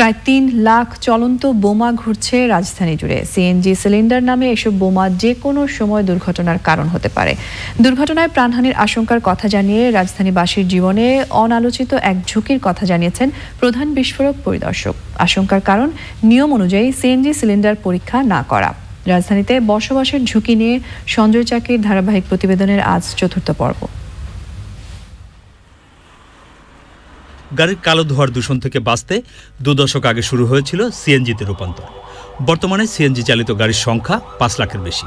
প্রায় তিন লাখ চলন্ত বোমা ঘুরছে রাজধানী জুড়ে। সিএনজি সিলিন্ডার নামে এসব বোমা যে কোনো সময় দুর্ঘটনার কারণ হতে পারে। দুর্ঘটনায় প্রাণহানির আশঙ্কার কথা জানিয়ে রাজধানীবাসীর জীবনে অনালোচিত এক ঝুঁকির কথা জানিয়েছেন প্রধান বিস্ফোরক পরিদর্শক। আশঙ্কার কারণ নিয়ম অনুযায়ী সিএনজি সিলিন্ডার পরীক্ষা না করা। রাজধানীতে বসবাসের ঝুঁকি নিয়ে সঞ্জয় চাকির ধারাবাহিক প্রতিবেদনের আজ চতুর্থ পর্ব। গাড়ির কালো ধোয়ার দূষণ থেকে বাঁচতে দু দশক আগে শুরু হয়েছিল সিএনজিতে রূপান্তর। বর্তমানে সিএনজি চালিত গাড়ির সংখ্যা পাঁচ লাখের বেশি।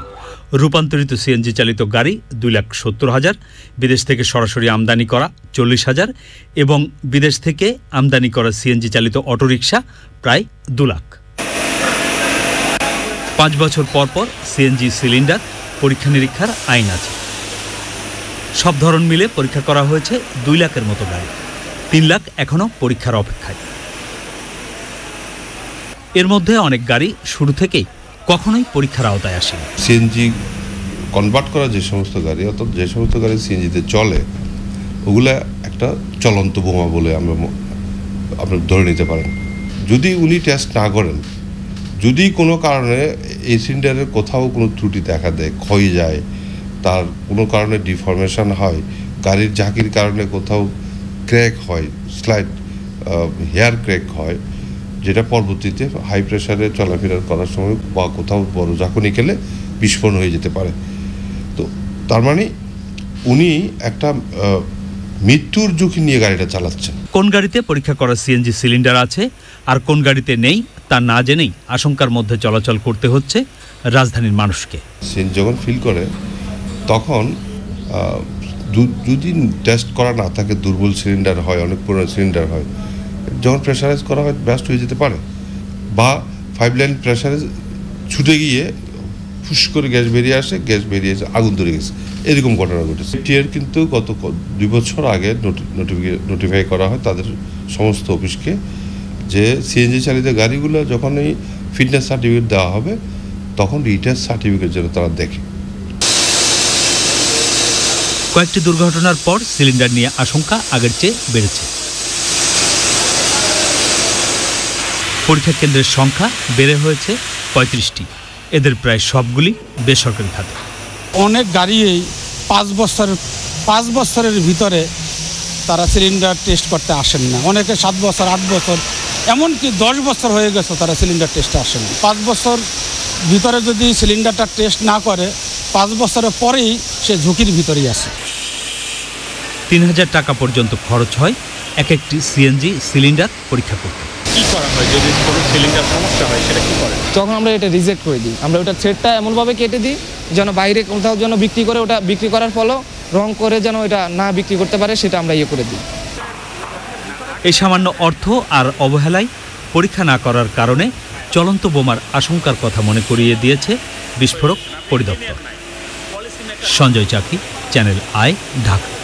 রূপান্তরিত সিএনজি চালিত গাড়ি দুই লাখ সত্তর হাজার, বিদেশ থেকে সরাসরি আমদানি করা চল্লিশ হাজার এবং বিদেশ থেকে আমদানি করা সিএনজি চালিত অটোরিকশা প্রায় দু লাখ। পাঁচ বছর পর পর সিএনজি সিলিন্ডার পরীক্ষা নিরীক্ষার আইন আছে। সব ধরন মিলে পরীক্ষা করা হয়েছে দুই লাখের মতো গাড়ি। তিন লাখ এখনও পরীক্ষার অপেক্ষায়। এর মধ্যে অনেক গাড়ি শুরু থেকেই কখনোই পরীক্ষার আওতায় আসেনি। সিএনজি কনভার্ট করা যে সমস্ত গাড়ি, অর্থাৎ যে সমস্ত গাড়ি সিএনজিতে চলে, ওগুলা একটা চলন্ত বোমা বলে আমরা আপনি ধরে নিতে পারেন। যদি উনি টেস্ট না করেন, যদি কোনো কারণে এই সিলিন্ডারের কোথাও কোনো ত্রুটি দেখা দেয়, ক্ষয় যায়, তার কোনো কারণে ডিফরমেশন হয়, গাড়ির ঝাঁকির কারণে কোথাও ক্র্যাক হয় স্লাইড হেয়ার ক্র্যাক হয় যেটা পরবর্তীতে হাই প্রেশারে চলাফেরা করার সময় বা কোথাও বড় ঝাঁকুনি খেলে বিস্ফোরণ হয়ে যেতে পারে। তো তার মানে উনি একটা মৃত্যুর ঝুঁকি নিয়ে গাড়িটা চালাচ্ছেন। কোন গাড়িতে পরীক্ষা করা সিএনজি সিলিন্ডার আছে আর কোন গাড়িতে নেই তা না জেনেই আশঙ্কার মধ্যে চলাচল করতে হচ্ছে রাজধানীর মানুষকে। সিএনজি যখন ফিল করে তখন আহ, দু- যদি টেস্ট করা না থাকে দুর্বল সিলিন্ডার হয় অনেক পুরনো সিলিন্ডার হয়। যখন প্রেশারাইজ করা হয় ব্যাস্ট হয়ে যেতে পারে। বা ফাইভ লাইন প্রেশারাইজ ছুটে গিয়ে ফুস করে গ্যাস বেরিয়ে আসে গ্যাস বেরিয়ে এসে আগুন ধরে গেছে। এরকম ঘটনা ঘটেছে। টিয়ার কিন্তু গত দুই বছর আগে নোটিফাই করা হয় তাদের সমস্ত অফিসকে যে সিএনজি চালিত গাড়িগুলো যখন এই ফিটনেস সার্টিফিকেট দেওয়া হবে তখন রিটার্ন সার্টিফিকেট যেন তারা দেখে। কয়েকটি দুর্ঘটনার পর সিলিন্ডার নিয়ে আশঙ্কা আগের চেয়ে বেড়েছে। পরীক্ষা কেন্দ্রের সংখ্যা বেড়ে হয়েছে পঁয়ত্রিশটি। এদের প্রায় সবগুলি বেসরকারি খাতে। অনেক গাড়িই পাঁচ বছর, পাঁচ বছরের ভিতরে তারা সিলিন্ডার টেস্ট করতে আসেন না। অনেকে সাত বছর, আট বছর, এমনকি দশ বছর হয়ে গেছে তারা সিলিন্ডার টেস্টে আসেন না। পাঁচ বছর ভিতরে যদি সিলিন্ডারটা টেস্ট না করে, পাঁচ বছরের পরেই সে ঝুঁকির ভিতরেই আছে। তিন হাজার টাকা পর্যন্ত খরচ হয় এক একটি সিএনজি সিলিন্ডার পরীক্ষা করতে। কি করা হয়? যদি কোনো সিলিন্ডার সমস্যা হয় সেটা কি করে তখন আমরা এটা রিজেক্ট করে দিই আমরা ওটা থ্রেডটা এমনভাবে কেটে দিই যেন বাইরে কোথাও যেন বিক্রি করে ওটা বিক্রি করার ফলেও রং করে যেন এটা না বিক্রি করতে পারে সেটা আমরা ইয়ে করে দিই। এই সামান্য অর্থ আর অবহেলায় পরীক্ষা না করার কারণে চলন্ত বোমার আশঙ্কার কথা মনে করিয়ে দিয়েছে বিস্ফোরক পরিদপ্তর। Sanjay Chaki Channel I Dhaka.